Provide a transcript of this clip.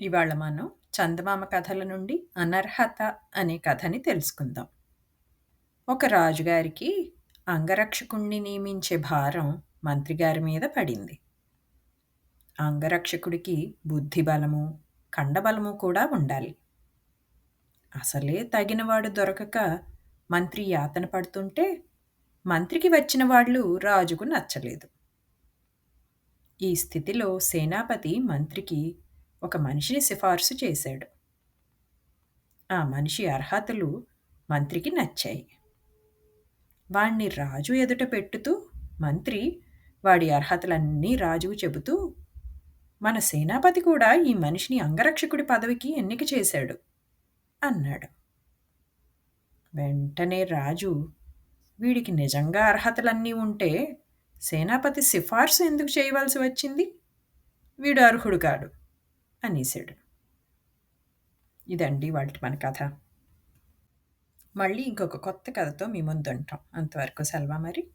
ఇవాళ మనం చందమామ కథల నుండి అనర్హత అనే కథని తెలుసుకుందాం. ఒక రాజుగారికి అంగరక్షకుణ్ణి నియమించే భారం మంత్రిగారి మీద పడింది. అంగరక్షకుడికి బుద్ధిబలము కండబలము కూడా ఉండాలి. అసలే తగినవాడు దొరకక మంత్రి యాతన పడుతుంటే మంత్రికి వచ్చిన వాళ్ళు రాజుకు నచ్చలేదు. ఈ స్థితిలో సేనాపతి మంత్రికి ఒక మనిషిని సిఫార్సు చేశాడు. ఆ మనిషి అర్హతలు మంత్రికి నచ్చాయి. వాణ్ణి రాజు ఎదుట పెట్టుతూ మంత్రి వాడి అర్హతలన్నీ రాజుకు చెబుతూ మన సేనాపతి కూడా ఈ మనిషిని అంగరక్షకుడి పదవికి ఎన్నిక చేశాడు అన్నాడు. వెంటనే రాజు వీడికి నిజంగా అర్హతలన్నీ ఉంటే సేనాపతి సిఫార్సు ఎందుకు చేయవలసి వచ్చింది? వీడు అర్హుడు కాడు. అనేశాడు. ఇదండి వాటి మన కథ. మళ్ళీ ఇంకొక కొత్త కథతో మీ ముందు ఉంటాం అంతవరకు సెలవు మరి.